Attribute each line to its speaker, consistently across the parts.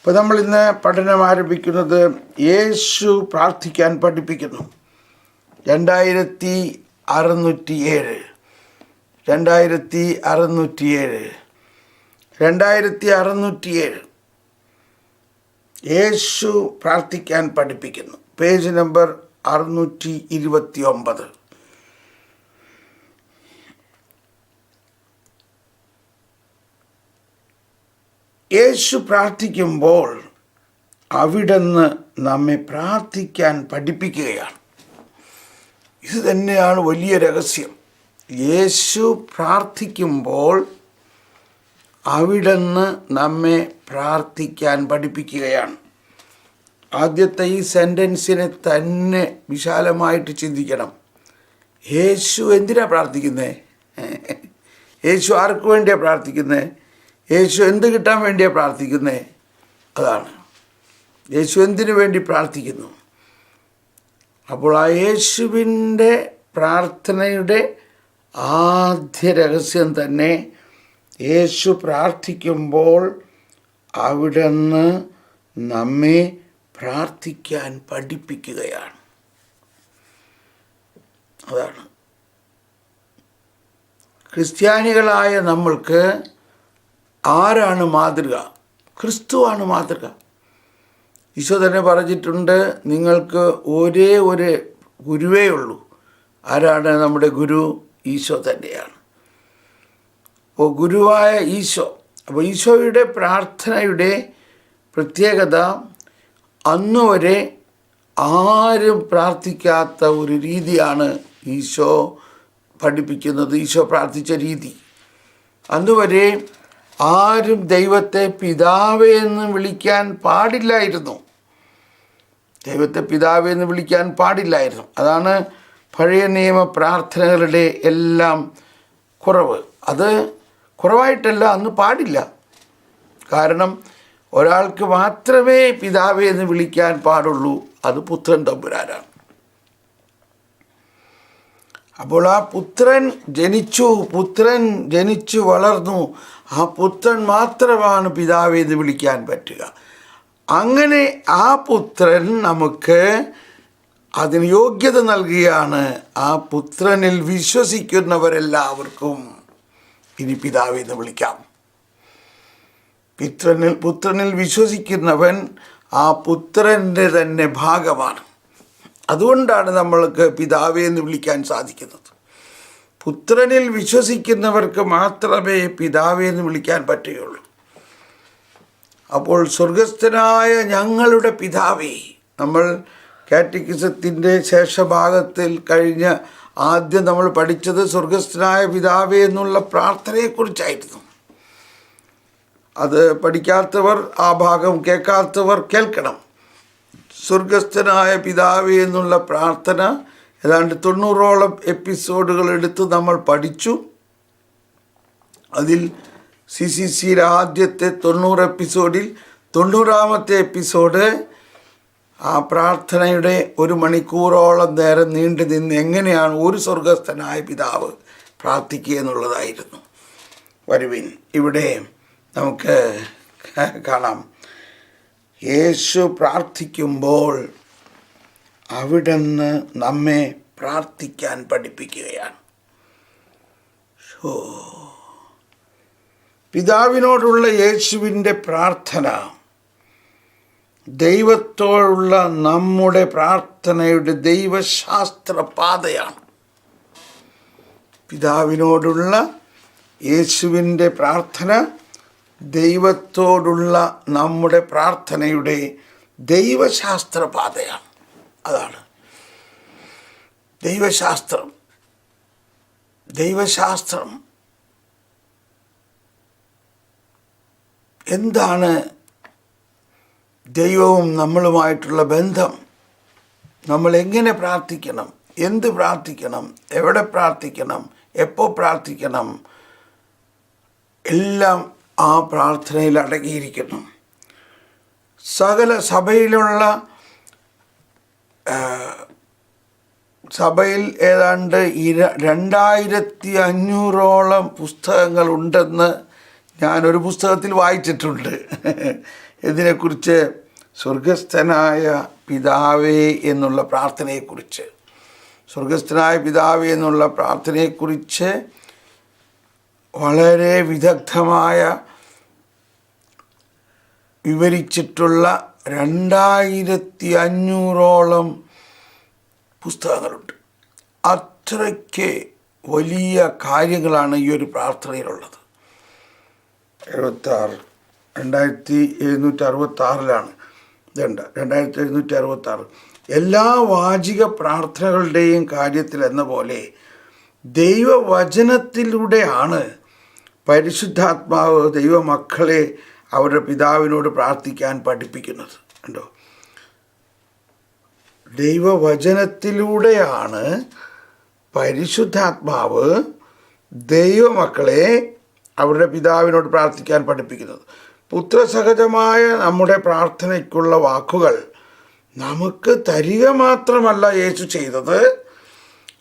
Speaker 1: അപ്പോൾ നമ്മൾ ഇന്ന് പഠനം ആരംഭിക്കുന്നത് യേശു പ്രാർത്ഥിക്കാൻ പഠിപ്പിക്കുന്നു. രണ്ടായിരത്തി അറുന്നൂറ്റി ഏഴ് രണ്ടായിരത്തി അറുന്നൂറ്റി ഏഴ് രണ്ടായിരത്തി അറുന്നൂറ്റി ഏഴ് യേശു പ്രാർത്ഥിക്കാൻ പഠിപ്പിക്കുന്നു. പേജ് നമ്പർ അറുന്നൂറ്റി ഇരുപത്തി ഒമ്പത് യേശു പ്രാർത്ഥിക്കുമ്പോൾ അവിടുന്ന് നമ്മെ പ്രാർത്ഥിക്കാൻ പഠിപ്പിക്കുകയാണ്. ഇത് തന്നെയാണ് വലിയ രഹസ്യം. യേശു പ്രാർത്ഥിക്കുമ്പോൾ അവിടുന്ന് നമ്മെ പ്രാർത്ഥിക്കാൻ പഠിപ്പിക്കുകയാണ്. ആദ്യത്തെ ഈ സെന്റൻസിനെ തന്നെ വിശാലമായിട്ട് ചിന്തിക്കണം. യേശു എന്തിനാണ് പ്രാർത്ഥിക്കുന്നത് യേശു ആർക്ക് വേണ്ടിയാണ് പ്രാർത്ഥിക്കുന്നത് യേശു എന്ത് കിട്ടാൻ വേണ്ടിയാണ് പ്രാർത്ഥിക്കുന്നത് അതാണ്. യേശു എന്തിനു വേണ്ടി പ്രാർത്ഥിക്കുന്നു? അപ്പോൾ ആ യേശുവിന്റെ പ്രാർത്ഥനയുടെ ആദ്യ രഹസ്യം തന്നെ യേശു പ്രാർത്ഥിക്കുമ്പോൾ അവിടുന്ന് നമ്മെ പ്രാർത്ഥിക്കാൻ പഠിപ്പിക്കുകയാണ്. അതാണ്. ക്രിസ്ത്യാനികളായ നമ്മൾക്ക് ആരാണ് മാതൃക? ക്രിസ്തുവാണ് മാതൃക. ഈശോ തന്നെ പറഞ്ഞിട്ടുണ്ട് നിങ്ങൾക്ക് ഒരേ ഒരു ഗുരുവേ ഉള്ളൂ. ആരാണ് നമ്മുടെ ഗുരു? ഈശോ തന്നെയാണ്. അപ്പോൾ ഗുരുവായ ഈശോ. അപ്പോൾ ഈശോയുടെ പ്രാർത്ഥനയുടെ പ്രത്യേകത അന്ന് വരെ ആരും പ്രാർത്ഥിക്കാത്ത ഒരു രീതിയാണ് ഈശോ പഠിപ്പിക്കുന്നത് ഈശോ പ്രാർത്ഥിച്ച രീതി. അന്ന് വരെ ആരും ദൈവത്തെ പിതാവേ എന്ന് വിളിക്കാൻ പാടില്ലായിരുന്നു. ദൈവത്തെ പിതാവേ എന്ന് വിളിക്കാൻ പാടില്ലായിരുന്നു. അതാണ് പഴയ നിയമ പ്രാർത്ഥനകളുടെ എല്ലാം കുറവ്. അത് കുറവായിട്ടല്ല അന്ന് പാടില്ല. കാരണം ഒരാൾക്ക് മാത്രമേ പിതാവേ എന്ന് വിളിക്കാൻ പാടുള്ളൂ. അത് പുത്രൻ തമ്പുരാനാണ്. അപ്പോൾ ആ പുത്രൻ ജനിച്ചു പുത്രൻ ജനിച്ചു വളർന്നു. ആ പുത്രൻ മാത്രമാണ് പിതാവ് എന്ന് വിളിക്കാൻ പറ്റുക. അങ്ങനെ ആ പുത്രൻ നമുക്ക് അതിന് യോഗ്യത നൽകുകയാണ്. ആ പുത്രനിൽ വിശ്വസിക്കുന്നവരെല്ലാവർക്കും ഇനി പിതാവ് എന്ന് വിളിക്കാം. പിത്രനിൽ പുത്രനിൽ വിശ്വസിക്കുന്നവൻ ആ പുത്രന്റെ തന്നെ ഭാഗമാണ്. അതുകൊണ്ടാണ് നമ്മൾക്ക് പിതാവേ എന്ന് വിളിക്കാൻ സാധിക്കുന്നത്. പുത്രനിൽ വിശ്വസിക്കുന്നവർക്ക് മാത്രമേ പിതാവേ എന്ന് വിളിക്കാൻ പറ്റുകയുള്ളൂ. അപ്പോൾ സ്വർഗസ്ഥനായ ഞങ്ങളുടെ പിതാവേ നമ്മൾ കാറ്റക്കിസത്തിന്റെ ശേഷഭാഗത്തിൽ കഴിഞ്ഞ ആദ്യം നമ്മൾ പഠിച്ചത് സ്വർഗസ്ഥനായ പിതാവേ എന്നുള്ള പ്രാർത്ഥനയെക്കുറിച്ചായിരുന്നു. അത് പഠിക്കാത്തവർ ആ ഭാഗം കേൾക്കാത്തവർ കേൾക്കണം. സ്വർഗസ്ഥനായ പിതാവേ എന്നുള്ള പ്രാർത്ഥന ഏതാണ്ട് തൊണ്ണൂറോളം എപ്പിസോഡുകൾ എടുത്ത് നമ്മൾ പഠിച്ചു. അതിൽ സി സി സിയുടെ ആദ്യത്തെ തൊണ്ണൂറ് എപ്പിസോഡിൽ തൊണ്ണൂറാമത്തെ എപ്പിസോഡ് ആ പ്രാർത്ഥനയുടെ ഒരു മണിക്കൂറോളം നേരം നീണ്ടു നിന്ന് എങ്ങനെയാണ് ഒരു സ്വർഗസ്ഥനായ പിതാവ് പ്രാർത്ഥിക്കുക എന്നുള്ളതായിരുന്നു. വരുവിൻ ഇവിടെ നമുക്ക് കാണാം. യേശു പ്രാർത്ഥിക്കുമ്പോൾ അവിടുന്ന് നമ്മെ പ്രാർത്ഥിക്കാൻ പഠിപ്പിക്കുകയാണ്. പിതാവിനോടുള്ള യേശുവിന്റെ പ്രാർത്ഥന ദൈവത്തോടുള്ള നമ്മുടെ പ്രാർത്ഥനയുടെ ദൈവശാസ്ത്ര പാതയാണ് പിതാവിനോടുള്ള യേശുവിന്റെ പ്രാർത്ഥന ദൈവത്തോടുള്ള നമ്മുടെ പ്രാർത്ഥനയുടെ ദൈവശാസ്ത്ര പാതയാണ് അതാണ്. ദൈവശാസ്ത്രം. ദൈവശാസ്ത്രം എന്താണ് ദൈവവും നമ്മളുമായിട്ടുള്ള ബന്ധം? നമ്മൾ എങ്ങനെ പ്രാർത്ഥിക്കണം? എന്ത് പ്രാർത്ഥിക്കണം? എവിടെ പ്രാർത്ഥിക്കണം? എപ്പോൾ പ്രാർത്ഥിക്കണം? എല്ലാം ആ പ്രാർത്ഥനയിൽ അടങ്ങിയിരിക്കുന്നു. സകല സഭയിലുള്ള സഭയിൽ ഏതാണ്ട് ഇര രണ്ടായിരത്തി അഞ്ഞൂറോളം പുസ്തകങ്ങളുണ്ടെന്ന് ഞാനൊരു പുസ്തകത്തിൽ വായിച്ചിട്ടുണ്ട്. ഇതിനെക്കുറിച്ച് സ്വർഗസ്ഥനായ പിതാവേ എന്നുള്ള പ്രാർത്ഥനയെക്കുറിച്ച്. സ്വർഗസ്ഥനായ പിതാവേ എന്നുള്ള പ്രാർത്ഥനയെക്കുറിച്ച് വളരെ വിദഗ്ധമായ വിവരിച്ചിട്ടുള്ള രണ്ടായിരത്തി അഞ്ഞൂറോളം പുസ്തകങ്ങളുണ്ട്. അത്രയ്ക്ക് വലിയ കാര്യങ്ങളാണ് ഈ ഒരു പ്രാർത്ഥനയിലുള്ളത്. എഴുപത്താറ് രണ്ടായിരത്തി എഴുന്നൂറ്റി അറുപത്തി ആറിലാണ് ഇതുണ്ട് രണ്ടായിരത്തി എഴുന്നൂറ്റി അറുപത്തി ആറ് എല്ലാ വാചിക പ്രാർത്ഥനകളുടെയും കാര്യത്തിൽ എന്ന പോലെ ദൈവവചനത്തിലൂടെയാണ് പരിശുദ്ധാത്മാവ് ദൈവമക്കളെ അവരുടെ പിതാവിനോട് പ്രാർത്ഥിക്കാൻ പഠിപ്പിക്കുന്നത്. കണ്ടോ? ദൈവവചനത്തിലൂടെയാണ് പരിശുദ്ധാത്മാവ് ദൈവമക്കളെ അവരുടെ പിതാവിനോട് പ്രാർത്ഥിക്കാൻ പഠിപ്പിക്കുന്നത്. പുത്രസഹജമായ നമ്മുടെ പ്രാർത്ഥനയ്ക്കുള്ള വാക്കുകൾ നമുക്ക് തരിക മാത്രമല്ല യേശു ചെയ്തത്.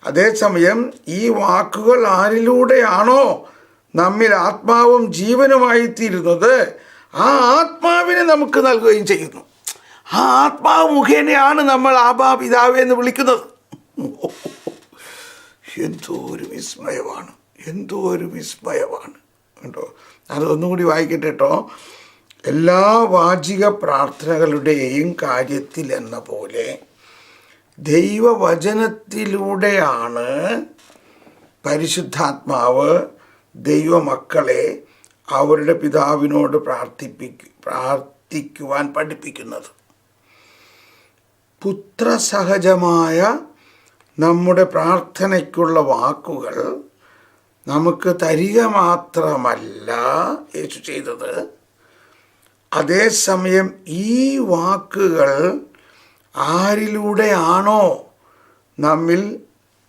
Speaker 1: അതേസമയം ഈ വാക്കുകൾ ആരിലൂടെയാണോ നമ്മിൽ ആത്മാവും ജീവനുമായി തീരുന്നത് ആ ആത്മാവിനെ നമുക്ക് നൽകുകയും ചെയ്യുന്നു. ആ ആത്മാവ് മുഖേനയാണ് നമ്മൾ ആബാ പിതാവേ എന്ന് വിളിക്കുന്നത്. എന്തോ ഒരു വിസ്മയമാണ്. എന്തോ ഒരു വിസ്മയമാണ്. കേട്ടോ അതൊന്നും കൂടി വായിക്കട്ടെ കേട്ടോ. എല്ലാ വാചിക പ്രാർത്ഥനകളുടെയും കാര്യത്തിൽ എന്ന പോലെ ദൈവവചനത്തിലൂടെയാണ് പരിശുദ്ധാത്മാവ് ദൈവമക്കളെ അവരുടെ പിതാവിനോട് പ്രാർത്ഥിപ്പിക്കു പ്രാർത്ഥിക്കുവാൻ പഠിപ്പിക്കുന്നത്. പുത്രസഹജമായ നമ്മുടെ പ്രാർത്ഥനയ്ക്കുള്ള വാക്കുകൾ നമുക്ക് തരിക മാത്രമല്ല യേശു ചെയ്തത്. അതേസമയം ഈ വാക്കുകൾ ആരിലൂടെയാണോ നമ്മിൽ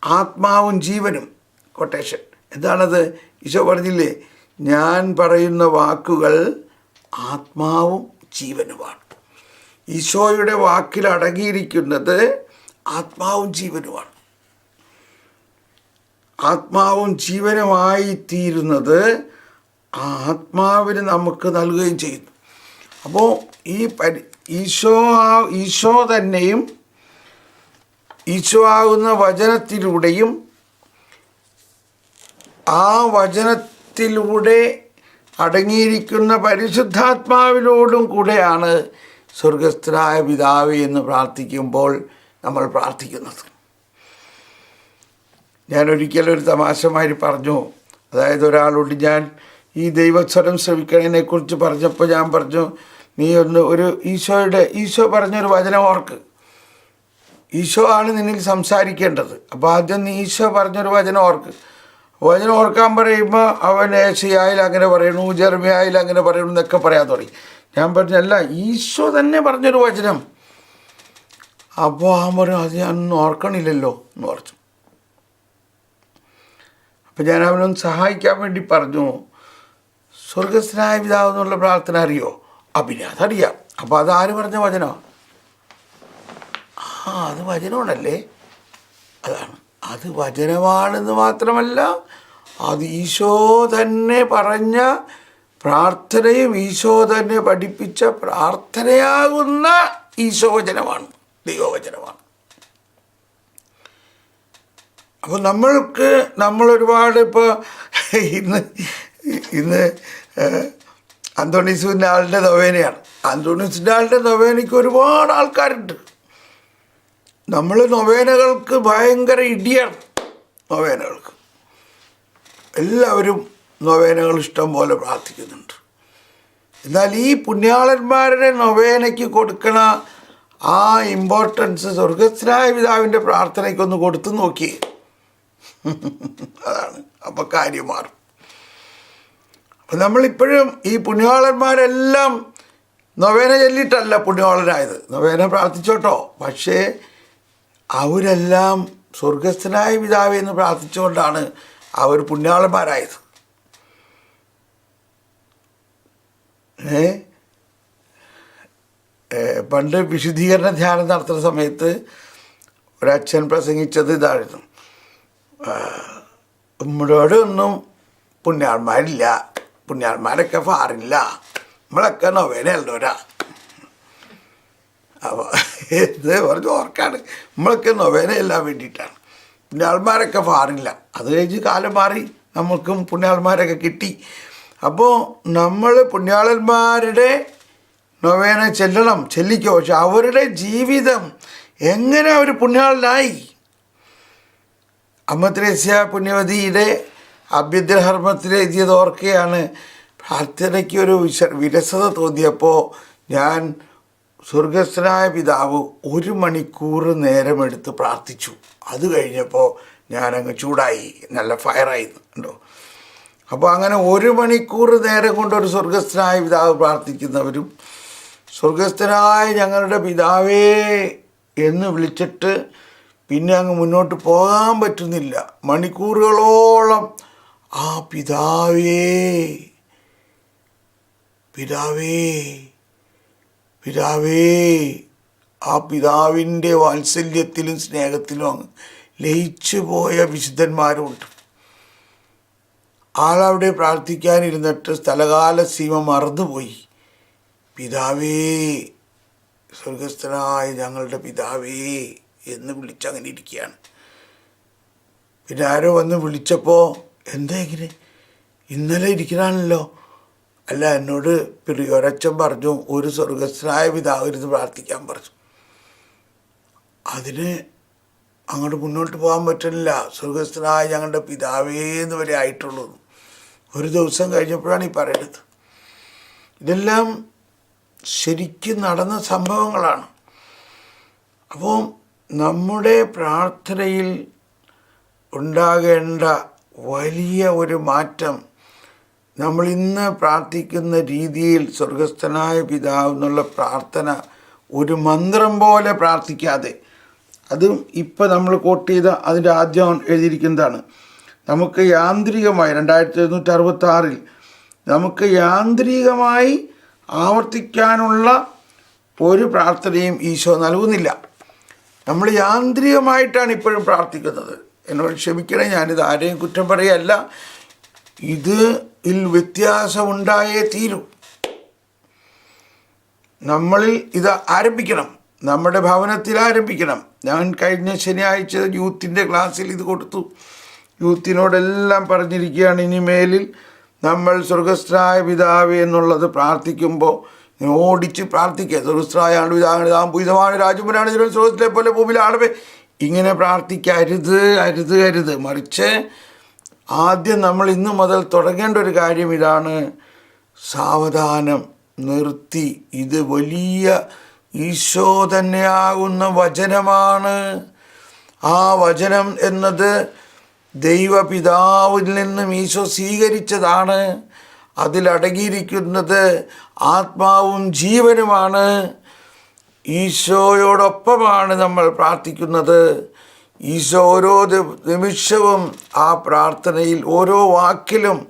Speaker 1: ആത്മാവും ജീവനും? കൊട്ടേഷൻ എന്താണത്? ഈശോ പറഞ്ഞില്ലേ ഞാൻ പറയുന്ന വാക്കുകൾ ആത്മാവും ജീവനുമാണ്. ഈശോയുടെ വാക്കിൽ അടങ്ങിയിരിക്കുന്നത് ആത്മാവും ജീവനുമാണ്. ആത്മാവും ജീവനുമായി തീരുന്നത് ആത്മാവിന് നമുക്ക് നൽകുകയും ചെയ്യുന്നു. അപ്പോൾ ഈ പരി ഈശോ ആ- ഈശോ തന്നെയും ഈശോ ആകുന്ന വചനത്തിലൂടെയും ആ വചനത്തിലൂടെ അടങ്ങിയിരിക്കുന്ന പരിശുദ്ധാത്മാവിനോടും കൂടെയാണ് സ്വർഗസ്ഥനായ പിതാവ് എന്ന് പ്രാർത്ഥിക്കുമ്പോൾ നമ്മൾ പ്രാർത്ഥിക്കുന്നത്. ഞാൻ ഒരിക്കലൊരു ഒരു തമാശമാരി പറഞ്ഞു. അതായത് ഒരാളോട് ഞാൻ ഈ ദൈവസ്വരം ശ്രമിക്കണതിനെക്കുറിച്ച് പറഞ്ഞപ്പോൾ ഞാൻ പറഞ്ഞു നീ ഒന്ന് ഒരു ഈശോയുടെ ഈശോ പറഞ്ഞൊരു വചനം ഓർക്ക്. ഈശോ ആണ് നിന്നിൽ സംസാരിക്കേണ്ടത്. അപ്പോൾ ആദ്യം നീ ഈശോ പറഞ്ഞൊരു വചനം ഓർക്ക്. വചനം ഓർക്കാൻ പറയുമ്പോൾ അവൻ ഏഷ്യയായാൽ അങ്ങനെ പറയണു ജർമ്മയായാൽ അങ്ങനെ പറയണു എന്നൊക്കെ പറയാൻ തുടങ്ങി. ഞാൻ പറഞ്ഞല്ല ഈശോ തന്നെ പറഞ്ഞൊരു വചനം. അപ്പോൾ ആ പറഞ്ഞു അത് ഞാൻ ഓർക്കണില്ലല്ലോ എന്ന് പറഞ്ഞു. അപ്പം ഞാൻ അവനൊന്ന് സഹായിക്കാൻ വേണ്ടി പറഞ്ഞു. സ്വർഗസ്ഥനായ പിതാവ് എന്നുള്ള പ്രാർത്ഥന അറിയോ? പിന്നെ അതറിയാം. അപ്പോൾ അത് ആര് പറഞ്ഞ വചനോ ആ അത് വചനമാണല്ലേ? അതാണ്. അത് വചനമാണെന്ന് മാത്രമല്ല അത് ഈശോ തന്നെ പറഞ്ഞ പ്രാർത്ഥനയും ഈശോ തന്നെ പഠിപ്പിച്ച പ്രാർത്ഥനയാകുന്ന ഈശോവചനമാണ് ദൈവവചനമാണ് അപ്പോൾ നമ്മൾക്ക് നമ്മൾ ഒരുപാട് ഇപ്പോൾ ഇന്ന് ഇന്ന് അന്തോണീസിന്റെ ആളുടെ നൊവേനയാണ്. അന്തോണീസിന്റെ ആളുടെ നൊവേനയ്ക്ക് ഒരുപാട് ആൾക്കാരുണ്ട്. നമ്മൾ നൊവേനകൾക്ക് ഭയങ്കര ഇടിയാണ് നൊവേനകൾക്ക്. എല്ലാവരും നൊവേനകൾ ഇഷ്ടം പോലെ പ്രാർത്ഥിക്കുന്നുണ്ട്. എന്നാൽ ഈ പുണ്യാളന്മാരുടെ നൊവേനയ്ക്ക് കൊടുക്കണ ആ ഇമ്പോർട്ടൻസ് സ്വർഗസ്ഥനായ പിതാവിന്റെ പ്രാർത്ഥനയ്ക്കൊന്ന് കൊടുത്തു നോക്കി. അതാണ് അപ്പം കാര്യം മാറും അപ്പം നമ്മളിപ്പോഴും ഈ പുണ്യാളന്മാരെല്ലാം നൊവേന ചൊല്ലിയിട്ടല്ല പുണ്യാളനായത്. നൊവേന പ്രാർത്ഥിച്ചോട്ടോ. പക്ഷേ അവരെല്ലാം സ്വർഗസ്ഥനായ പിതാവേ എന്ന് പ്രാർത്ഥിച്ചുകൊണ്ടാണ് അവർ പുണ്യാളന്മാരായത്. ഏ? പണ്ട് വിശുദ്ധീകരണ ധ്യാനം നടത്തുന്ന സമയത്ത് ഒരച്ഛൻ പ്രസംഗിച്ചത് ഇതായിരുന്നു. ആ, നമ്മളോട് ഒന്നും പുണ്യാന്മാരില്ല പുണ്യാന്മാരൊക്കെ ഫാറില്ല. നമ്മളൊക്കെ നൊവേന എഴുതോരാ അപ്പോൾ പറഞ്ഞ് ഓർക്കാണ്. നമ്മളൊക്കെ നൊവേനയെല്ലാം വേണ്ടിയിട്ടാണ്. പുണ്യാൾമാരൊക്കെ മാറില്ല. അത് കഴിഞ്ഞ് കാലം മാറി. നമ്മൾക്കും പുണ്യാൾമാരൊക്കെ കിട്ടി. അപ്പോൾ നമ്മൾ പുണ്യാളന്മാരുടെ നൊവേന ചെല്ലണം ചെല്ലിക്കോ. പക്ഷെ അവരുടെ ജീവിതം എങ്ങനെ അവർ പുണ്യാളനായി? അമ്മത്രേസ്യ പുണ്യവതിയുടെ അഭ്യന്തരഹർമ്മത്തിൽ എഴുതിയത് ഓർക്കുകയാണ് പ്രാർത്ഥനയ്ക്ക് ഒരു വിശ വിരസത തോന്നിയപ്പോൾ ഞാൻ സ്വർഗസ്ഥനായ പിതാവ് ഒരു മണിക്കൂർ നേരമെടുത്ത് പ്രാർത്ഥിച്ചു. അത് കഴിഞ്ഞപ്പോൾ ഞാനങ്ങ് ചൂടായി. നല്ല ഫയറായി. ഉണ്ടോ അപ്പോൾ അങ്ങനെ ഒരു മണിക്കൂർ നേരം കൊണ്ട് ഒരു സ്വർഗസ്ഥനായ പിതാവ് പ്രാർത്ഥിക്കുന്നവരും സ്വർഗസ്ഥനായ ഞങ്ങളുടെ പിതാവേ എന്ന് വിളിച്ചിട്ട് പിന്നെ അങ്ങ് മുന്നോട്ട് പോകാൻ പറ്റുന്നില്ല. മണിക്കൂറുകളോളം ആ പിതാവേ പിതാവേ പിതാവേ ആ പിതാവിന്റെ വാത്സല്യത്തിലും സ്നേഹത്തിലും അങ്ങ് ലയിച്ചു പോയ വിശുദ്ധന്മാരുമുണ്ട് ആളവിടെ പ്രാർത്ഥിക്കാനിരുന്നിട്ട് സ്ഥലകാല സീമ മറന്നുപോയി. പിതാവേ സ്വർഗസ്ഥനായ ഞങ്ങളുടെ പിതാവേ എന്ന് വിളിച്ചങ്ങനെ ഇരിക്കുകയാണ്. പിന്നെ ആരോ വന്ന് വിളിച്ചപ്പോൾ എന്താ ഇങ്ങനെ? ഇന്നലെ ഇരിക്കണാണല്ലോ? അല്ല എന്നോട് പ്രിയൊരച്ഛൻ പറഞ്ഞു ഒരു സ്വർഗസ്ഥനായ പിതാവ് ഇരുന്ന് പ്രാർത്ഥിക്കാൻ പറഞ്ഞു. അതിന് അങ്ങോട്ട് മുന്നോട്ട് പോകാൻ പറ്റുന്നില്ല. സ്വർഗസ്ഥനായ ഞങ്ങളുടെ പിതാവേ എന്ന് വരെ ആയിട്ടുള്ളൂ. ഒരു ദിവസം കഴിഞ്ഞപ്പോഴാണ് ഈ പറയുന്നത് ഇതെല്ലാം ശരിക്കും നടന്ന സംഭവങ്ങളാണ്. അപ്പോൾ നമ്മുടെ പ്രാർത്ഥനയിൽ ഉണ്ടാകേണ്ട വലിയ ഒരു മാറ്റം നമ്മൾ ഇന്ന് പ്രാർത്ഥിക്കുന്ന രീതിയിൽ സ്വർഗസ്ഥനായ പിതാവ് എന്നുള്ള പ്രാർത്ഥന ഒരു മന്ത്രം പോലെ പ്രാർത്ഥിക്കാതെ അതും ഇപ്പം നമ്മൾ കോട്ട് ചെയ്ത അതിന്റെ ആദ്യം എഴുതിയിരിക്കുന്നതാണ്. നമുക്ക് യാന്ത്രികമായി രണ്ടായിരത്തി എഴുന്നൂറ്റി അറുപത്തി ആറിൽ നമുക്ക് യാന്ത്രികമായി ആവർത്തിക്കാനുള്ള ഒരു പ്രാർത്ഥനയും ഈശോ നൽകുന്നില്ല. നമ്മൾ യാന്ത്രികമായിട്ടാണ് ഇപ്പോഴും പ്രാർത്ഥിക്കുന്നത്. എന്നോട് ക്ഷമിക്കണേ ഞാനിത് ആരെയും കുറ്റം പറയല്ല. ഇത് ഇതിൽ വ്യത്യാസമുണ്ടായേ തീരൂ. നമ്മളിൽ ഇത് ആരംഭിക്കണം. നമ്മുടെ ഭവനത്തിൽ ആരംഭിക്കണം. ഞാൻ കഴിഞ്ഞ ശനിയാഴ്ച യൂത്തിന്റെ ക്ലാസ്സിൽ ഇത് കൊടുത്തു. യൂത്തിനോടെല്ലാം പറഞ്ഞിരിക്കുകയാണ് ഇനിമേലിൽ നമ്മൾ സ്വർഗസ്ഥനായ പിതാവ് എന്നുള്ളത് പ്രാർത്ഥിക്കുമ്പോൾ ഓടിച്ച് പ്രാർത്ഥിക്കുക. സ്വർഗസ്ഥനായ ആണ് താൻ പുരിതമാണ് സ്വർഗത്തിലെ പോലെ ഭൂമിയിലാണവേ ഇങ്ങനെ പ്രാർത്ഥിക്കരുത് അരുത് അരുത്. മറിച്ച് ആദ്യം നമ്മൾ ഇന്ന് മുതൽ തുടങ്ങേണ്ട ഒരു കാര്യം ഇതാണ് സാവധാനം നിർത്തി. ഇത് വലിയ ഈശോ തന്നെയാകുന്ന വചനമാണ്. ആ വചനം എന്നത് ദൈവപിതാവിൽ നിന്നും ഈശോ സ്വീകരിച്ചതാണ്. അതിലടങ്ങിയിരിക്കുന്നത് ആത്മാവും ജീവനുമാണ്. ഈശോയോടൊപ്പമാണ് നമ്മൾ പ്രാർത്ഥിക്കുന്നത്. ഈശോ ഓരോ നിമിഷവും ആ പ്രാർത്ഥനയിൽ ഓരോ വാക്കിലും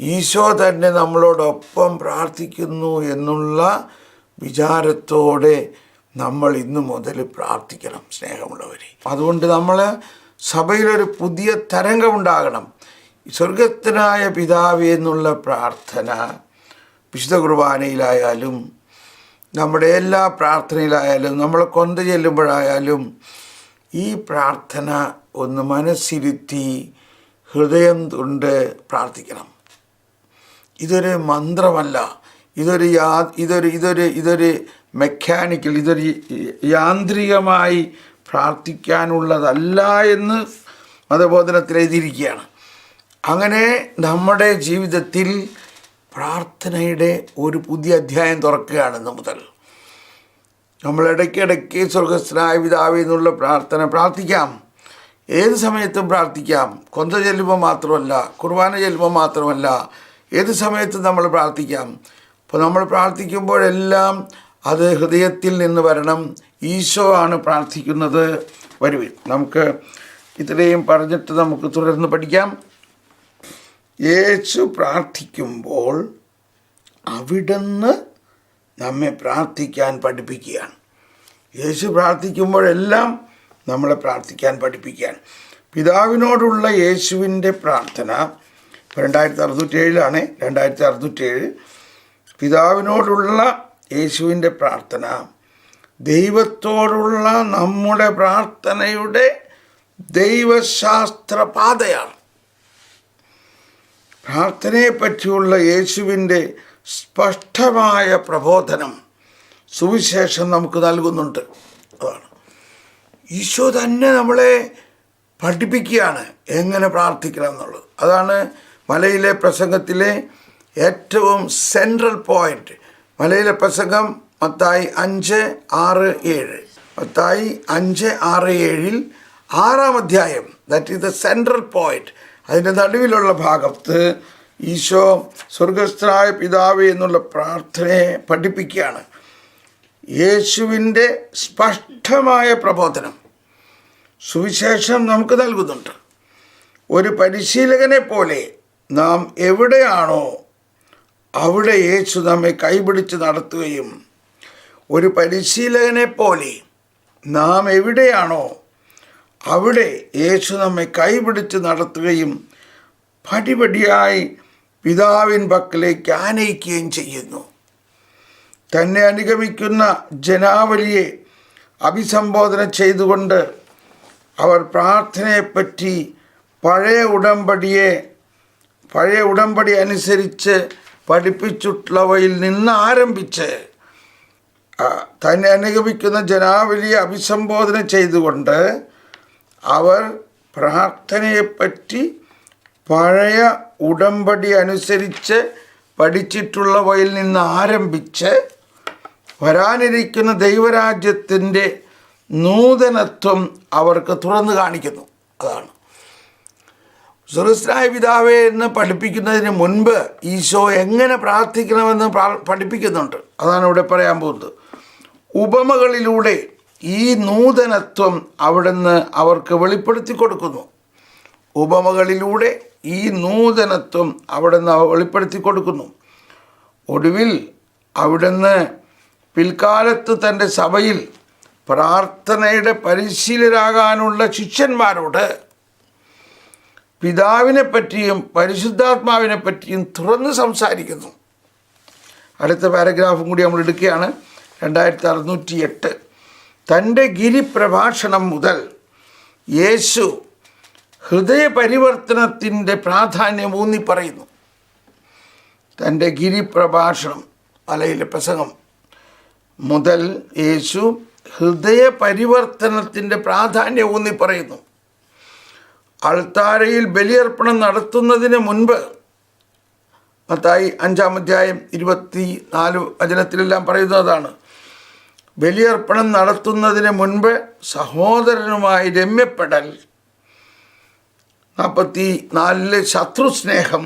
Speaker 1: ഈശോ തന്നെ നമ്മളോടൊപ്പം പ്രാർത്ഥിക്കുന്നു എന്നുള്ള വിചാരത്തോടെ നമ്മൾ ഇന്നു മുതൽ പ്രാർത്ഥിക്കണം സ്നേഹമുള്ളവരെ. അതുകൊണ്ട് നമ്മൾ സഭയിലൊരു പുതിയ തരംഗമുണ്ടാകണം സ്വർഗത്തിനായ പിതാവ് എന്നുള്ള പ്രാർത്ഥന വിശുദ്ധ കുർബാനയിലായാലും നമ്മുടെ എല്ലാ പ്രാർത്ഥനയിലായാലും നമ്മൾ കൊന്ത ചെല്ലുമ്പോഴായാലും ഈ പ്രാർത്ഥന ഒന്ന് മനസ്സിരുത്തി ഹൃദയം കൊണ്ട് പ്രാർത്ഥിക്കണം. ഇതൊരു മന്ത്രമല്ല. ഇതൊരു യാ ഇതൊരു ഇതൊരു ഇതൊരു മെക്കാനിക്കൽ ഇതൊരു യാന്ത്രികമായി പ്രാർത്ഥിക്കാനുള്ളതല്ല എന്ന് മതബോധനത്തിൽ എഴുതിയിരിക്കുകയാണ്. അങ്ങനെ നമ്മുടെ ജീവിതത്തിൽ പ്രാർത്ഥനയുടെ ഒരു പുതിയ അധ്യായം തുറക്കുകയാണ് ഇന്ന് മുതൽ. നമ്മൾ ഇടയ്ക്കിടയ്ക്ക് സ്വർഗസ്ഥനായ പിതാവ് എന്നുള്ള പ്രാർത്ഥന പ്രാർത്ഥിക്കാം. ഏത് സമയത്തും പ്രാർത്ഥിക്കാം. കൊന്ത ചെല്ലുമ്പോൾ മാത്രമല്ല കുർബാന ചെല്ലുമ്പോൾ മാത്രമല്ല ഏത് സമയത്തും നമ്മൾ പ്രാർത്ഥിക്കാം. അപ്പോൾ നമ്മൾ പ്രാർത്ഥിക്കുമ്പോഴെല്ലാം അത് ഹൃദയത്തിൽ നിന്ന് വരണം. ഈശോ ആണ് പ്രാർത്ഥിക്കുന്നത്. വരുവിൻ. നമുക്ക് ഇത്രയും പറഞ്ഞിട്ട് നമുക്ക് തുടർന്ന് പഠിക്കാം. യേശു പ്രാർത്ഥിക്കുമ്പോൾ അവിടുന്ന് നമ്മെ പ്രാർത്ഥിക്കാൻ പഠിപ്പിക്കുകയാണ്. യേശു പ്രാർത്ഥിക്കുമ്പോഴെല്ലാം നമ്മളെ പ്രാർത്ഥിക്കാൻ പഠിപ്പിക്കുകയാണ്. പിതാവിനോടുള്ള യേശുവിന്റെ പ്രാർത്ഥന രണ്ടായിരത്തി അറുന്നൂറ്റേഴിലാണ് രണ്ടായിരത്തി അറുന്നൂറ്റേഴ് പിതാവിനോടുള്ള യേശുവിന്റെ പ്രാർത്ഥന ദൈവത്തോടുള്ള നമ്മുടെ പ്രാർത്ഥനയുടെ ദൈവശാസ്ത്ര പാതയാണ് പ്രാർത്ഥനയെപ്പറ്റിയുള്ള യേശുവിന്റെ സ്പഷ്ടമായ പ്രബോധനം സുവിശേഷം നമുക്ക് നൽകുന്നുണ്ട്. അതാണ്. ഈശോ തന്നെ നമ്മളെ പഠിപ്പിക്കുകയാണ് എങ്ങനെ പ്രാർത്ഥിക്കണം എന്നുള്ളത്. അതാണ് മലയിലെ പ്രസംഗത്തിലെ ഏറ്റവും സെൻട്രൽ പോയിന്റ് മലയിലെ പ്രസംഗം മത്തായി അഞ്ച് ആറ് ഏഴ്. മത്തായി അഞ്ച് ആറ് ഏഴിൽ ആറാം അധ്യായം. That is the central point അതിന്റെ നടുവിലുള്ള ഭാഗത്ത് ഈശോ സ്വർഗസ്ഥനായ പിതാവ് എന്നുള്ള പ്രാർത്ഥനയെ പഠിപ്പിക്കുകയാണ്. യേശുവിന്റെ സ്പഷ്ടമായ പ്രബോധനം സുവിശേഷം നമുക്ക് നൽകുന്നുണ്ട്. ഒരു പരിശീലകനെ പോലെ നാം എവിടെയാണോ അവിടെ യേശു നമ്മെ കൈപിടിച്ച് നടത്തുകയും ഒരു പരിശീലകനെ പോലെ നാം എവിടെയാണോ അവിടെ യേശു നമ്മെ കൈപിടിച്ച് നടത്തുകയും പടിപടിയായി പിതാവിൻ പക്കലേക്ക് ആനയിക്കുകയും ചെയ്യുന്നു. തന്നെ അനുഗമിക്കുന്ന ജനാവലിയെ അഭിസംബോധന ചെയ്തുകൊണ്ട് അവർ പ്രാർത്ഥനയെപ്പറ്റി പഴയ ഉടമ്പടിയെ പഴയ ഉടമ്പടി അനുസരിച്ച് പഠിപ്പിച്ചിട്ടുള്ളവയിൽ നിന്ന് ആരംഭിച്ച് തന്നെ അനുഗമിക്കുന്ന ജനാവലിയെ അഭിസംബോധന ചെയ്തുകൊണ്ട് അവർ പ്രാർത്ഥനയെപ്പറ്റി പഴയ ഉടമ്പടി അനുസരിച്ച് പഠിച്ചിട്ടുള്ളവയിൽ നിന്ന് ആരംഭിച്ച് വരാനിരിക്കുന്ന ദൈവരാജ്യത്തിന്റെ നൂതനത്വം അവർക്ക് തുറന്നു കാണിക്കുന്നു. അതാണ്. സുഹൃസ്നായ പിതാവേ എന്ന് പഠിപ്പിക്കുന്നതിന് മുൻപ് ഈശോ എങ്ങനെ പ്രാർത്ഥിക്കണമെന്ന് പ്രാ- പഠിപ്പിക്കുന്നുണ്ട്. അതാണ് ഇവിടെ പറയാൻ പോകുന്നത്. ഉപമകളിലൂടെ ഈ നൂതനത്വം അവിടുന്ന് അവർക്ക് വെളിപ്പെടുത്തി കൊടുക്കുന്നു. ഉപമകളിലൂടെ ഈ നൂതനത്വം അവിടുന്ന് വെളിപ്പെടുത്തി കൊടുക്കുന്നു. ഒടുവിൽ അവിടുന്ന് പിൽക്കാലത്ത് തന്റെ സഭയിൽ പ്രാർത്ഥനയുടെ പരിശീലരാകാനുള്ള ശിഷ്യന്മാരോട് പിതാവിനെ പറ്റിയും പരിശുദ്ധാത്മാവിനെ പറ്റിയും തുറന്ന് സംസാരിക്കുന്നു. അടുത്ത പാരഗ്രാഫും കൂടി നമ്മൾ എടുക്കുകയാണ്. രണ്ടായിരത്തി അറുന്നൂറ്റി എട്ട് തന്റെ ഗിരിപ്രഭാഷണം മുതൽ യേശു ഹൃദയപരിവർത്തനത്തിന്റെ പ്രാധാന്യം ഊന്നി പറയുന്നു തന്റെ ഗിരിപ്രഭാഷണം മലയിലെ പ്രസംഗം മുതൽ യേശു ഹൃദയപരിവർത്തനത്തിന്റെ പ്രാധാന്യം ഊന്നി പറയുന്നു അൾത്താരയിൽ ബലിയർപ്പണം നടത്തുന്നതിന് മുൻപ് മത്തായി അഞ്ചാം അധ്യായം ഇരുപത്തി നാല് വചനത്തിലെല്ലാം പറയുന്നതാണ് ബലിയർപ്പണം നടത്തുന്നതിന് മുൻപ് സഹോദരനുമായി രമ്യപ്പെടൽ നാൽപ്പത്തി നാലിലെ ശത്രുസ്നേഹം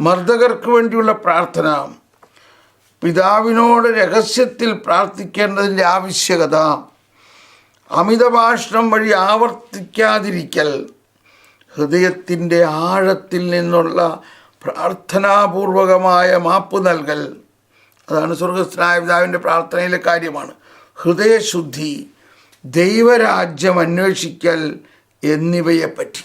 Speaker 1: മർദ്ദകർക്ക് വേണ്ടിയുള്ള പ്രാർത്ഥന പിതാവിനോട് രഹസ്യത്തിൽ പ്രാർത്ഥിക്കേണ്ടതിന്റെ ആവശ്യകത അമിതഭാഷണം വഴി ആവർത്തിക്കാതിരിക്കൽ ഹൃദയത്തിന്റെ ആഴത്തിൽ നിന്നുള്ള പ്രാർത്ഥനാപൂർവകമായ മാപ്പ് നൽകൽ. അതാണ് സ്വർഗസ്ഥനായ പിതാവിന്റെ പ്രാർത്ഥനയിലെ കാര്യമാണ്. ഹൃദയശുദ്ധി ദൈവരാജ്യം അന്വേഷിക്കൽ എന്നിവയെപ്പറ്റി.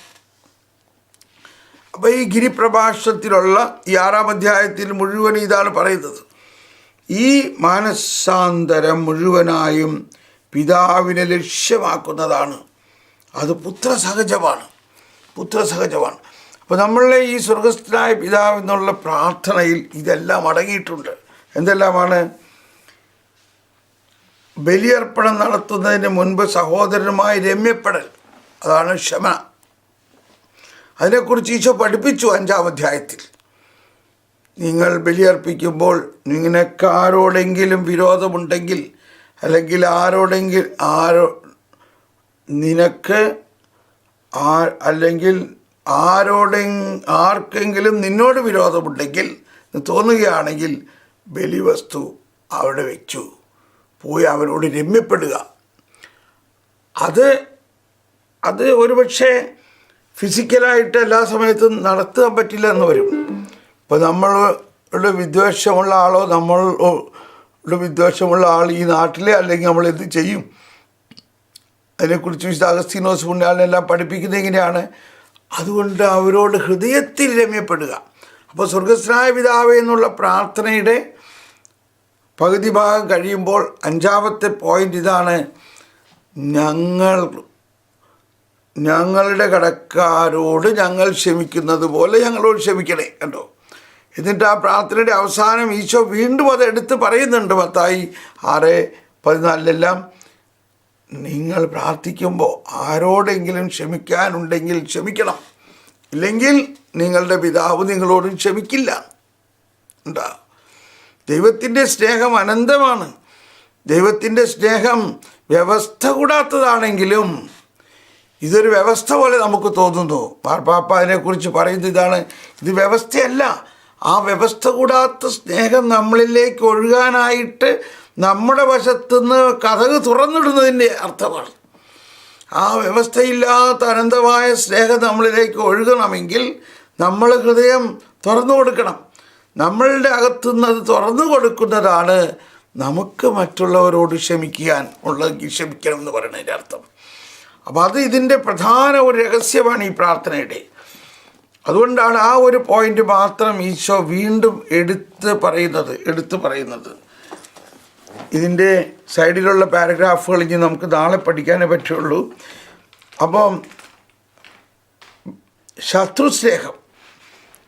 Speaker 1: അപ്പോൾ ഈ ഗിരിപ്രഭാഷത്തിലുള്ള ഈ ആറാം അധ്യായത്തിൽ മുഴുവൻ ഇതാണ് പറയുന്നത്. ഈ മാനസാന്തരം മുഴുവനായും പിതാവിനെ ലക്ഷ്യമാക്കുന്നതാണ്. അത് പുത്രസഹജമാണ്. പുത്രസഹജമാണ്. അപ്പോൾ നമ്മളുടെ ഈ സ്വർഗസ്ഥനായ പിതാവ് എന്നുള്ള പ്രാർത്ഥനയിൽ ഇതെല്ലാം അടങ്ങിയിട്ടുണ്ട്. എന്തെല്ലാമാണ്? ബലിയർപ്പണം നടത്തുന്നതിന് മുൻപ് സഹോദരനുമായി രമ്യപ്പെടൽ. അതാണ് ക്ഷമ. അതിനെക്കുറിച്ച് ഈശോ പഠിപ്പിച്ചു അഞ്ചാം അധ്യായത്തിൽ. നിങ്ങൾ ബലിയർപ്പിക്കുമ്പോൾ നിനക്ക് ആരോടെങ്കിലും വിരോധമുണ്ടെങ്കിൽ അല്ലെങ്കിൽ ആരോടെങ്കിൽ ആരോ നിനക്ക് ആ അല്ലെങ്കിൽ ആരോടെ ആർക്കെങ്കിലും നിന്നോട് വിരോധമുണ്ടെങ്കിൽ തോന്നുകയാണെങ്കിൽ ബലിവസ്തു അവിടെ വെച്ചു. പോയി അവരോട് രമ്യപ്പെടുക. അത് അത് ഒരുപക്ഷെ ഫിസിക്കലായിട്ട് എല്ലാ സമയത്തും നടത്താൻ പറ്റില്ല എന്ന് വരും. ഇപ്പോൾ നമ്മളുടെ വിദ്വേഷമുള്ള ആളോ നമ്മളുടെ വിദ്വേഷമുള്ള ആൾ ഈ നാട്ടിലെ അല്ലെങ്കിൽ നമ്മൾ എന്ത് ചെയ്യും? അതിനെക്കുറിച്ച് വിശുദ്ധ അഗസ്തീനോസ് പുണ്യാളിനെല്ലാം പഠിപ്പിക്കുന്നത് എങ്ങനെയാണ്? അതുകൊണ്ട് അവരോട് ഹൃദയത്തിൽ രമ്യപ്പെടുക. അപ്പോൾ സ്വർഗസ്നായ പിതാവ് എന്നുള്ള പ്രാർത്ഥനയുടെ പകുതി ഭാഗം കഴിയുമ്പോൾ അഞ്ചാമത്തെ പോയിന്റ് ഇതാണ് ഞങ്ങൾ ഞങ്ങളുടെ കടക്കാരോട് ഞങ്ങൾ ക്ഷമിക്കുന്നത് പോലെ ഞങ്ങളോട് ക്ഷമിക്കണേ കണ്ടോ? എന്നിട്ട് ആ പ്രാർത്ഥനയുടെ അവസാനം ഈശോ വീണ്ടും അത് എടുത്ത് പറയുന്നുണ്ട് മത്തായി ആറ് പതിനാലിലെല്ലാം നിങ്ങൾ പ്രാർത്ഥിക്കുമ്പോൾ ആരോടെങ്കിലും ക്ഷമിക്കാനുണ്ടെങ്കിൽ ക്ഷമിക്കണം. ഇല്ലെങ്കിൽ നിങ്ങളുടെ പിതാവ് നിങ്ങളോടും ക്ഷമിക്കില്ല. ഉണ്ടാ ദൈവത്തിന്റെ സ്നേഹം അനന്തമാണ്. ദൈവത്തിന്റെ സ്നേഹം വ്യവസ്ഥ കൂടാത്തതാണെങ്കിലും ഇതൊരു വ്യവസ്ഥ പോലെ നമുക്ക് തോന്നുന്നു. പാർപ്പാപ്പ അതിനെക്കുറിച്ച് പറയുന്ന ഇതാണ്. ഇത് വ്യവസ്ഥയല്ല. ആ വ്യവസ്ഥ കൂടാത്ത സ്നേഹം നമ്മളിലേക്ക് ഒഴുകാനായിട്ട് നമ്മുടെ വശത്തുനിന്ന് കഥക് തുറന്നിടുന്നതിന്റെ അർത്ഥമാണ്. ആ വ്യവസ്ഥയില്ലാത്ത അനന്തമായ സ്നേഹം നമ്മളിലേക്ക് ഒഴുകണമെങ്കിൽ നമ്മൾ ഹൃദയം തുറന്നു കൊടുക്കണം. നമ്മളുടെ അകത്തുനിന്ന് അത് തുറന്നു കൊടുക്കുന്നതാണ് നമുക്ക് മറ്റുള്ളവരോട് ക്ഷമിക്കാൻ ഉള്ളതെങ്കിൽ ക്ഷമിക്കണം എന്ന് പറയുന്നതിന്റെ അർത്ഥം. അപ്പോൾ അത് ഇതിന്റെ പ്രധാന ഒരു രഹസ്യമാണ് ഈ പ്രാർത്ഥനയുടെ. അതുകൊണ്ടാണ് ആ ഒരു പോയിന്റ് മാത്രം ഈശോ വീണ്ടും എടുത്ത് പറയുന്നത് എടുത്ത് പറയുന്നത്. ഇതിന്റെ സൈഡിലുള്ള പാരഗ്രാഫുകൾ ഇനി നമുക്ക് നാളെ പഠിക്കാനേ പറ്റുള്ളൂ. അപ്പം ശത്രുസ്നേഹം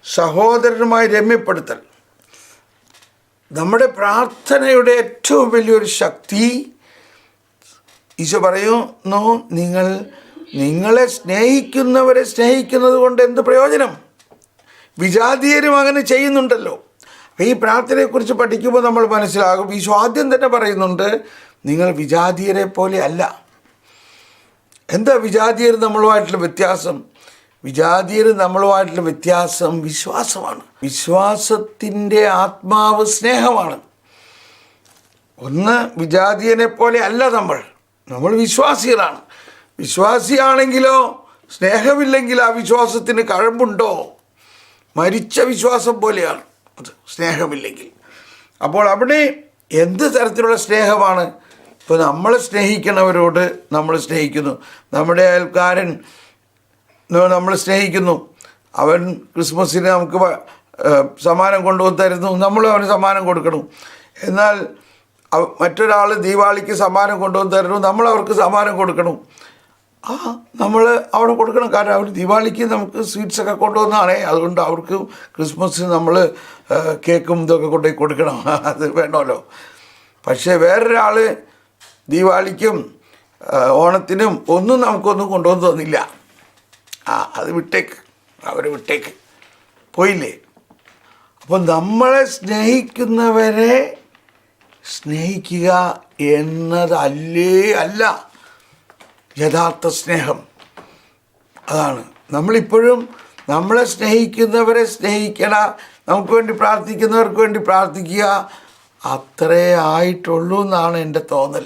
Speaker 1: സഹോദരനുമായി രമ്യപ്പെടുത്തൽ നമ്മുടെ പ്രാർത്ഥനയുടെ ഏറ്റവും വലിയൊരു ശക്തി ഈശോ പറയുന്നു നിങ്ങൾ നിങ്ങളെ സ്നേഹിക്കുന്നവരെ സ്നേഹിക്കുന്നത് കൊണ്ട് എന്ത് പ്രയോജനം? വിജാതീയരും അങ്ങനെ ചെയ്യുന്നുണ്ടല്ലോ. ഈ പ്രാർത്ഥനയെക്കുറിച്ച് പഠിക്കുമ്പോൾ നമ്മൾ മനസ്സിലാകും ഈശോ ആദ്യം തന്നെ പറയുന്നുണ്ട് നിങ്ങൾ വിജാതീയരെ പോലെ അല്ല. എന്താ വിജാതീയർ നമ്മളുമായിട്ടുള്ള വ്യത്യാസം? വിജാതീയർ നമ്മളുമായിട്ടുള്ള വ്യത്യാസം വിശ്വാസമാണ്. വിശ്വാസത്തിന്റെ ആത്മാവ് സ്നേഹമാണ്. ഒന്ന് വിജാതീയനെ പോലെ അല്ല നമ്മൾ. നമ്മൾ വിശ്വാസികളാണ്. വിശ്വാസിയാണെങ്കിലോ സ്നേഹമില്ലെങ്കിൽ ആ വിശ്വാസത്തിന് കഴമ്പുണ്ടോ? മരിച്ച വിശ്വാസം പോലെയാണ്. അത് സ്നേഹമില്ലെങ്കിൽ. അപ്പോൾ അവിടെ എന്ത് തരത്തിലുള്ള സ്നേഹമാണ്? ഇപ്പോൾ നമ്മൾ സ്നേഹിക്കുന്നവരോട് നമ്മൾ സ്നേഹിക്കുന്നു. നമ്മുടെ അയൽക്കാരൻ നമ്മൾ സ്നേഹിക്കുന്നു. അവൻ ക്രിസ്മസിന് നമുക്ക് സമ്മാനം കൊണ്ടുവന്ന് തരുന്നു. നമ്മൾ അവന് സമ്മാനം കൊടുക്കണം. എന്നാൽ മറ്റൊരാൾ ദീപാവലിക്ക് സമ്മാനം കൊണ്ടുവന്ന് തരണം. നമ്മൾ അവർക്ക് സമ്മാനം കൊടുക്കണം. ആ നമ്മൾ അവിടെ കൊടുക്കണം. കാരണം അവർ ദീപാവലിക്ക് നമുക്ക് സ്വീറ്റ്സൊക്കെ കൊണ്ടുവന്നാണേ. അതുകൊണ്ട് അവർക്ക് ക്രിസ്മസിന് നമ്മൾ കേക്കും ഇതൊക്കെ കൊണ്ടുപോയി കൊടുക്കണം. അത് വേണമല്ലോ. പക്ഷേ വേറൊരാൾ ദീപാവലിക്കും ഓണത്തിനും ഒന്നും നമുക്കൊന്നും കൊണ്ടുവന്ന് തന്നില്ല. ആ അത് വിട്ടേക്ക്. അവർ വിട്ടേക്ക്. പോയില്ലേ? അപ്പോൾ നമ്മളെ സ്നേഹിക്കുന്നവരെ സ്നേഹിക്കുക എന്നതല്ലേ അല്ല യഥാർത്ഥ സ്നേഹം. അതാണ്. നമ്മളിപ്പോഴും നമ്മളെ സ്നേഹിക്കുന്നവരെ സ്നേഹിക്കണ നമുക്ക് വേണ്ടി പ്രാർത്ഥിക്കുന്നവർക്ക് വേണ്ടി പ്രാർത്ഥിക്കുക അത്രേ ആയിട്ടുള്ളൂ എന്നാണ് എന്റെ തോന്നൽ.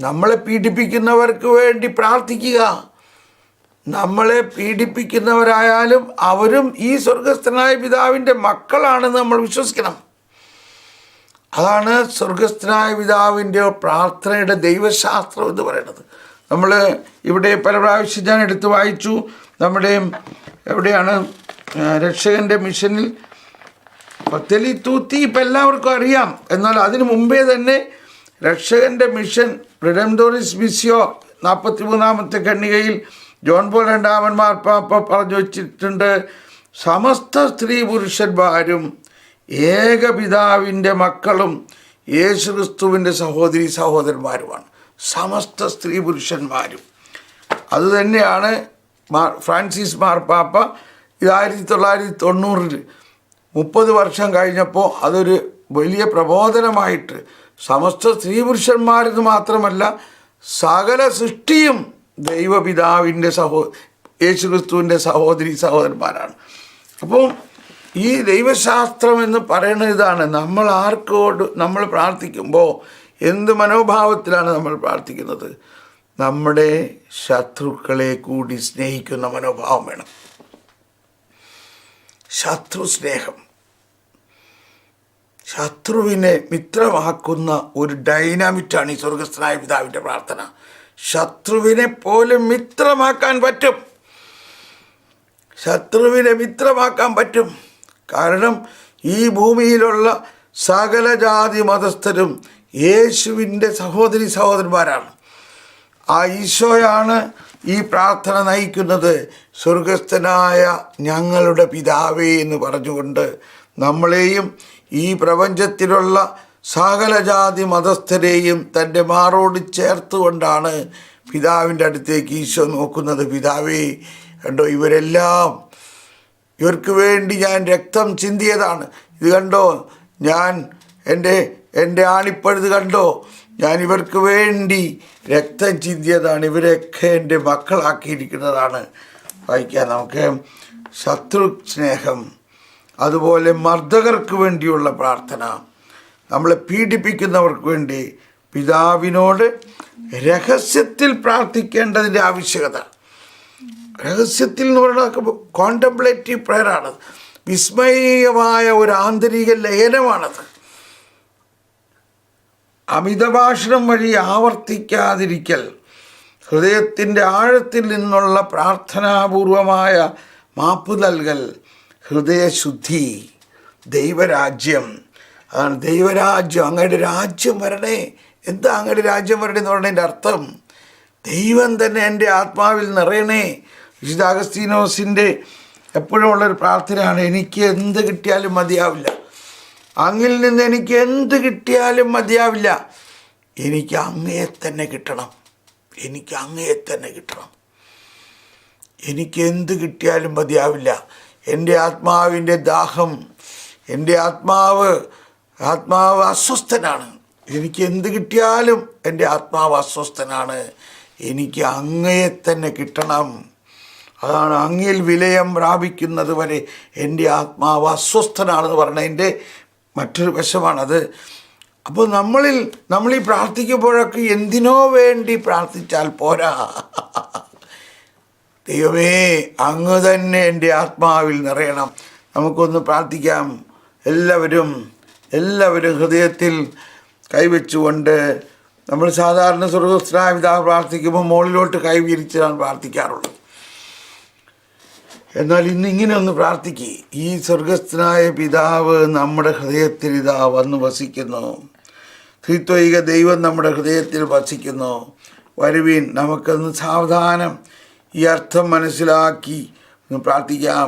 Speaker 1: നമ്മളെ പീഡിപ്പിക്കുന്നവർക്ക് വേണ്ടി പ്രാർത്ഥിക്കുക. നമ്മളെ പീഡിപ്പിക്കുന്നവരായാലും അവരും ഈ സ്വർഗസ്ഥനായ പിതാവിന്റെ മക്കളാണെന്ന് നമ്മൾ വിശ്വസിക്കണം. അതാണ് സ്വർഗസ്ഥനായ പിതാവിന്റെ പ്രാർത്ഥനയുടെ ദൈവശാസ്ത്രം എന്ന് പറയുന്നത്. നമ്മൾ ഇവിടെ പല പ്രാവശ്യം ഞാൻ എടുത്ത് വായിച്ചു. നമ്മുടെ എവിടെയാണ് രക്ഷകന്റെ മിഷനിൽ പത്തലി തൂത്തി ഇപ്പം എല്ലാവർക്കും അറിയാം. എന്നാൽ അതിനു മുമ്പേ തന്നെ രക്ഷകന്റെ മിഷൻ റിഡംഡോറിസ് മിസ്യോ നാൽപ്പത്തി മൂന്നാമത്തെ കണ്ണികയിൽ ജോൺ പോൾ രണ്ടാമന്മാർ മാർപ്പാപ്പ പറഞ്ഞു വച്ചിട്ടുണ്ട് സമസ്ത സ്ത്രീ പുരുഷന്മാരും ഏകപിതാവിന്റെ മക്കളും യേശുക്രിസ്തുവിന്റെ സഹോദരി സഹോദരന്മാരുമാണ്. സമസ്ത സ്ത്രീ പുരുഷന്മാരും. അതുതന്നെയാണ് ഫ്രാൻസിസ് മാർപ്പാപ്പ ഇത് ആയിരത്തി തൊള്ളായിരത്തി തൊണ്ണൂറിൽ മുപ്പത് വർഷം കഴിഞ്ഞപ്പോൾ അതൊരു വലിയ പ്രബോധനമായിട്ട് സമസ്ത സ്ത്രീ പുരുഷന്മാരെന്ന് മാത്രമല്ല സകല സൃഷ്ടിയും ദൈവപിതാവിന്റെ സഹോ യേശുക്രിസ്തുവിന്റെ സഹോദരി സഹോദരന്മാരാണ്. അപ്പോൾ ഈ ദൈവശാസ്ത്രം എന്ന് പറയുന്നത് ഇതാണ്. നമ്മൾ ആർക്കോട് നമ്മൾ പ്രാർത്ഥിക്കുമ്പോൾ എന്ത് മനോഭാവത്തിലാണ് നമ്മൾ പ്രാർത്ഥിക്കുന്നത്? നമ്മുടെ ശത്രുക്കളെ കൂടി സ്നേഹിക്കുന്ന മനോഭാവം വേണം. ശത്രു സ്നേഹം. ശത്രുവിനെ മിത്രമാക്കുന്ന ഒരു ഡൈനാമിറ്റാണ് ഈ സ്വർഗസ്ഥനായ പിതാവിന്റെ പ്രാർത്ഥന. ശത്രുവിനെ പോലും മിത്രമാക്കാൻ പറ്റും. ശത്രുവിനെ മിത്രമാക്കാൻ പറ്റും. കാരണം ഈ ഭൂമിയിലുള്ള സകല ജാതി മതസ്ഥരും യേശുവിന്റെ സഹോദരി സഹോദരന്മാരാണ്. ആ ഈശോയാണ് ഈ പ്രാർത്ഥന നയിക്കുന്നത്. സ്വർഗസ്ഥനായ ഞങ്ങളുടെ പിതാവേ എന്ന് പറഞ്ഞുകൊണ്ട് നമ്മളെയും ഈ പ്രപഞ്ചത്തിലുള്ള സകല ജാതി മതസ്ഥരെയും തന്റെ മാറോട് ചേർത്തുകൊണ്ടാണ് പിതാവിന്റെ അടുത്തേക്ക് ഈശോ നോക്കുന്നത്. പിതാവേ കണ്ടോ ഇവരെല്ലാം ഇവർക്ക് വേണ്ടി ഞാൻ രക്തം ചിന്തിയതാണ്. ഇത് കണ്ടോ? ഞാൻ എന്റെ എന്റെ ആണിപ്പഴുത് കണ്ടോ? ഞാൻ ഇവർക്ക് വേണ്ടി രക്തം ചിന്തിയതാണ്. ഇവരെയൊക്കെ എന്റെ മക്കളാക്കിയിരിക്കുന്നതാണ്. വായിക്കാം നമുക്ക്. ശത്രു സ്നേഹം അതുപോലെ മർദ്ദകർക്ക് വേണ്ടിയുള്ള പ്രാർത്ഥന. നമ്മളെ പീഡിപ്പിക്കുന്നവർക്ക് വേണ്ടി പിതാവിനോട് രഹസ്യത്തിൽ പ്രാർത്ഥിക്കേണ്ടതിന്റെ ആവശ്യകത. രഹസ്യത്തിൽ എന്ന് പറയുന്നത് കോണ്ടംപ്ലേറ്റീവ് പ്രയറാണ് വിസ്മയീയമായ ഒരു ആന്തരിക ലയനമാണത്. അമിതഭാഷണം വഴി ആവർത്തിക്കാതിരിക്കൽ ഹൃദയത്തിന്റെ ആഴത്തിൽ നിന്നുള്ള പ്രാർത്ഥനാപൂർവമായ മാപ്പ് നൽകൽ ഹൃദയശുദ്ധി ദൈവരാജ്യം. അതാണ് ദൈവരാജ്യം. അങ്ങയുടെ രാജ്യം വരണേ. എന്താ അങ്ങയുടെ രാജ്യം വരണേ എന്ന് പറഞ്ഞതിന്റെ അർത്ഥം? ദൈവം തന്നെ എന്റെ ആത്മാവിൽ നിറയണേ. വിശുദ്ധ അഗസ്തീനോസിന്റെ എപ്പോഴും ഉള്ളൊരു പ്രാർത്ഥനയാണ് എനിക്ക് എന്ത് കിട്ടിയാലും മതിയാവില്ല. അങ്ങിൽ നിന്ന് എനിക്ക് എന്ത് കിട്ടിയാലും മതിയാവില്ല. എനിക്ക് അങ്ങയെ തന്നെ കിട്ടണം. എനിക്ക് അങ്ങയെ തന്നെ കിട്ടണം. എനിക്ക് എന്ത് കിട്ടിയാലും മതിയാവില്ല. എന്റെ ആത്മാവിന്റെ ദാഹം എന്റെ ആത്മാവ് ആത്മാവ് അസ്വസ്ഥനാണ്. എനിക്ക് എന്ത് കിട്ടിയാലും എന്റെ ആത്മാവ് അസ്വസ്ഥനാണ്. എനിക്ക് അങ്ങയെ തന്നെ കിട്ടണം. അതാണ് അങ്ങിൽ വിലയം പ്രാപിക്കുന്നത് വരെ എന്റെ ആത്മാവ് അസ്വസ്ഥനാണെന്ന് പറഞ്ഞതിന്റെ മറ്റൊരു വശമാണത്. അപ്പോൾ നമ്മളിൽ നമ്മൾ ഈ പ്രാർത്ഥിക്കുമ്പോഴൊക്കെ എന്തിനോ വേണ്ടി പ്രാർത്ഥിച്ചാൽ പോരാ. ദൈവമേ അങ്ങ് തന്നെ എന്റെ ആത്മാവിൽ നിറയണം. നമുക്കൊന്ന് പ്രാർത്ഥിക്കാം. എല്ലാവരും എല്ലാവരും ഹൃദയത്തിൽ കൈവച്ചുകൊണ്ട് നമ്മൾ സാധാരണ സ്വർഗസ്നായ പിതാവ് പ്രാർത്ഥിക്കുമ്പോൾ മുകളിലോട്ട് കൈ വിരിച്ചാണ് പ്രാർത്ഥിക്കാറുള്ളത്. എന്നാൽ ഇന്ന് ഇങ്ങനെ ഒന്ന് പ്രാർത്ഥിക്കുക ഈ സ്വർഗസ്ഥനായ പിതാവ് നമ്മുടെ ഹൃദയത്തിൽ ഇതാ വന്ന് വസിക്കുന്നു. ത്രിത്വൈക ദൈവം നമ്മുടെ ഹൃദയത്തിൽ വസിക്കുന്നു. വരുവീൻ നമുക്കൊന്ന് സാവധാനം ഈ അർത്ഥം മനസ്സിലാക്കി ഒന്ന് പ്രാർത്ഥിക്കാം.